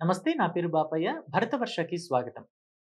నమస్తే నా పేరు బాపయ్య. భరతవర్షకి స్వాగతం.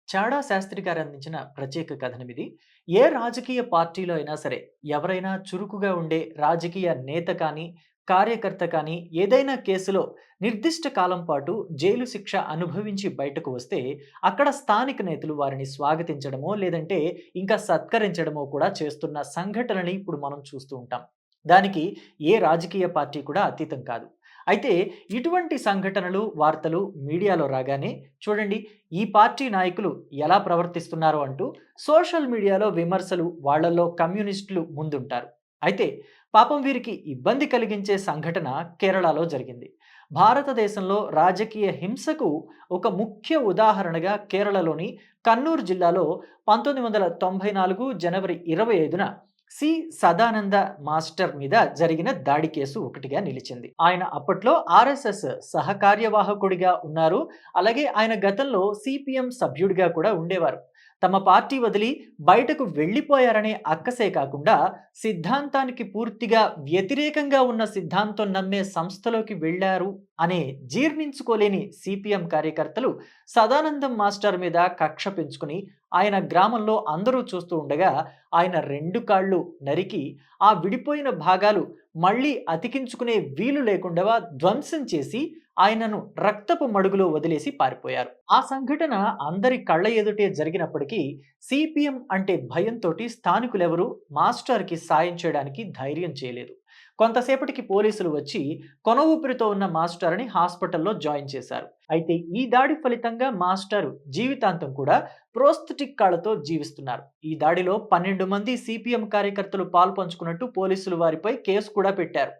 చాడా శాస్త్రి గారు అందించిన ప్రత్యేక కథనమిది. ఏ రాజకీయ పార్టీలో అయినా సరే ఎవరైనా చురుకుగా ఉండే రాజకీయ నేత కానీ కార్యకర్త కానీ ఏదైనా కేసులో నిర్దిష్ట కాలం పాటు జైలు శిక్ష అనుభవించి బయటకు వస్తే అక్కడ స్థానిక నేతలు వారిని స్వాగతించడమో లేదంటే ఇంకా సత్కరించడమో కూడా చేస్తున్న సంఘటనని ఇప్పుడు మనం చూస్తూ ఉంటాం. దానికి ఏ రాజకీయ పార్టీ కూడా అతీతం కాదు. అయితే ఇటువంటి సంఘటనలు వార్తలు మీడియాలో రాగానే చూడండి ఈ పార్టీ నాయకులు ఎలా ప్రవర్తిస్తున్నారు అంటూ సోషల్ మీడియాలో విమర్శలు వాళ్ళలో కమ్యూనిస్టులు ముందుంటారు. అయితే పాపం వీరికి ఇబ్బంది కలిగించే సంఘటన కేరళలో జరిగింది. భారతదేశంలో రాజకీయ హింసకు ఒక ముఖ్య ఉదాహరణగా కేరళలోని కన్నూరు జిల్లాలో పంతొమ్మిది వందల తొంభై నాలుగు జనవరి ఇరవై ఐదున సి. సదానంద మాస్టర్ మీద జరిగిన దాడి కేసు ఒకటిగా నిలిచింది. ఆయన అప్పట్లో ఆర్ఎస్ఎస్ సహకార్యవాహకుడిగా ఉన్నారు. అలాగే ఆయన గతంలో సిపిఎం సభ్యుడిగా కూడా ఉండేవారు. తమ పార్టీ వదిలి బయటకు వెళ్ళిపోయారనే అక్కసే కాకుండా సిద్ధాంతానికి పూర్తిగా వ్యతిరేకంగా ఉన్న సిద్ధాంతం నమ్మే సంస్థలోకి వెళ్ళారు. అనే జీర్ణించుకోలేని సిపిఎం కార్యకర్తలు సదానందం మాస్టర్ మీద కక్ష పెంచుకుని ఆయన గ్రామంలో అందరూ చూస్తూ ఉండగా ఆయన రెండు కాళ్ళు నరికి ఆ విడిపోయిన భాగాలు మళ్ళీ అతికించుకునే వీలు లేకుండా ధ్వంసం చేసి ఆయనను రక్తపు మడుగులో వదిలేసి పారిపోయారు. ఆ సంఘటన అందరి కళ్ళ ఎదుటే జరిగినప్పటికీ సిపిఎం అంటే భయంతో స్థానికులెవరూ మాస్టర్కి సాయం చేయడానికి ధైర్యం చేయలేదు. కొంతసేపటికి పోలీసులు వచ్చి కొన ఊపిరితో ఉన్న మాస్టర్ని హాస్పిటల్లో జాయిన్ చేశారు. అయితే ఈ దాడి ఫలితంగా మాస్టర్ జీవితాంతం కూడా ప్రోస్థటిక్ కాళ్ళతో జీవిస్తున్నారు. ఈ దాడిలో పన్నెండు మంది సిపిఎం కార్యకర్తలు పాల్పంచుకున్నట్టు పోలీసులు వారిపై కేసు కూడా పెట్టారు.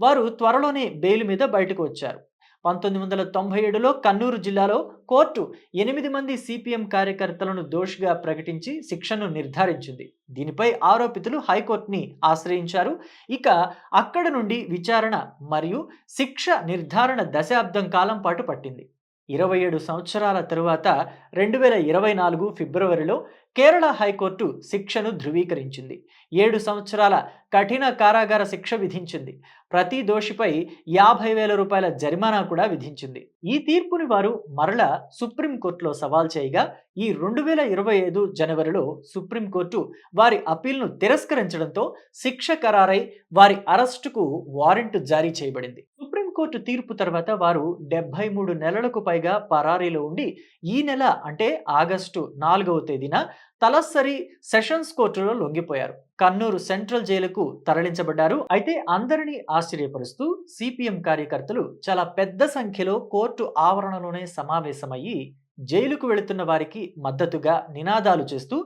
వారు త్వరలోనే బెయిల్ మీద బయటకు వచ్చారు. పంతొమ్మిది వందల తొంభై ఏడులో కన్నూరు జిల్లాలో కోర్టు ఎనిమిది మంది సిపిఎం కార్యకర్తలను దోషిగా ప్రకటించి శిక్షను నిర్ధారించింది. దీనిపై ఆరోపితులు హైకోర్టుని ఆశ్రయించారు. ఇక అక్కడ నుండి విచారణ మరియు శిక్ష నిర్ధారణ దశాబ్దం కాలం పాటు పట్టింది. ఇరవై ఏడు సంవత్సరాల తరువాత రెండు వేల ఇరవై నాలుగు ఫిబ్రవరిలో కేరళ హైకోర్టు శిక్షను ధృవీకరించింది. ఏడు సంవత్సరాల కఠిన కారాగార శిక్ష విధించింది. ప్రతి దోషిపై యాభై వేల రూపాయల జరిమానా కూడా విధించింది. ఈ తీర్పుని వారు మరల సుప్రీంకోర్టులో సవాల్ చేయగా ఈ రెండు వేల ఇరవై ఐదు జనవరిలో సుప్రీంకోర్టు వారి అప్పీల్ను తిరస్కరించడంతో శిక్ష ఖరారై వారి అరెస్టుకు వారెంట్ జారీ చేయబడింది. సుప్రీంకోర్టు తీర్పు తర్వాత వారు డెబ్బై మూడు నెలలకు పైగా పరారీలో ఉండి ఈ నెల అంటే ఆగస్టు నాలుగవ తేదీన తలస్సరి సెషన్స్ కోర్టులో లొంగిపోయారు. కన్నూరు సెంట్రల్ జైలుకు తరలించబడ్డారు. అయితే అందరినీ ఆశ్చర్యపరుస్తూ సిపిఎం కార్యకర్తలు చాలా పెద్ద సంఖ్యలో కోర్టు ఆవరణలోనే సమావేశమయ్యి జైలుకు వెళుతున్న వారికి మద్దతుగా నినాదాలు చేస్తూ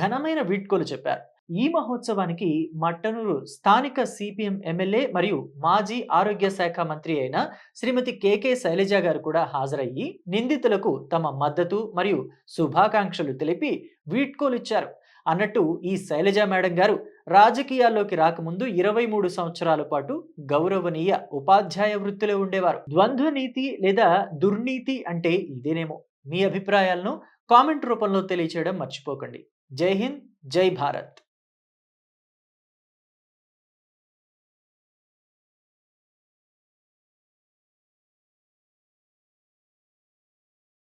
ఘనమైన వీడ్కోలు చెప్పారు. ఈ మహోత్సవానికి మట్టనూరు స్థానిక సిపిఎం ఎమ్మెల్యే మరియు మాజీ ఆరోగ్య శాఖ మంత్రి అయిన శ్రీమతి కెకే శైలజ గారు కూడా హాజరయ్యి నిందితులకు తమ మద్దతు మరియు శుభాకాంక్షలు తెలిపి వీడ్కోలిచ్చారు. అన్నట్టు ఈ శైలజ మేడం గారు రాజకీయాల్లోకి రాకముందు ఇరవై మూడు సంవత్సరాల పాటు గౌరవనీయ ఉపాధ్యాయ వృత్తిలో ఉండేవారు. ద్వంద్వ నీతి లేదా దుర్నీతి అంటే ఇదేనేమో. మీ అభిప్రాయాలను కామెంట్ రూపంలో తెలియచేయడం మర్చిపోకండి. జై హింద్ జై భారత్.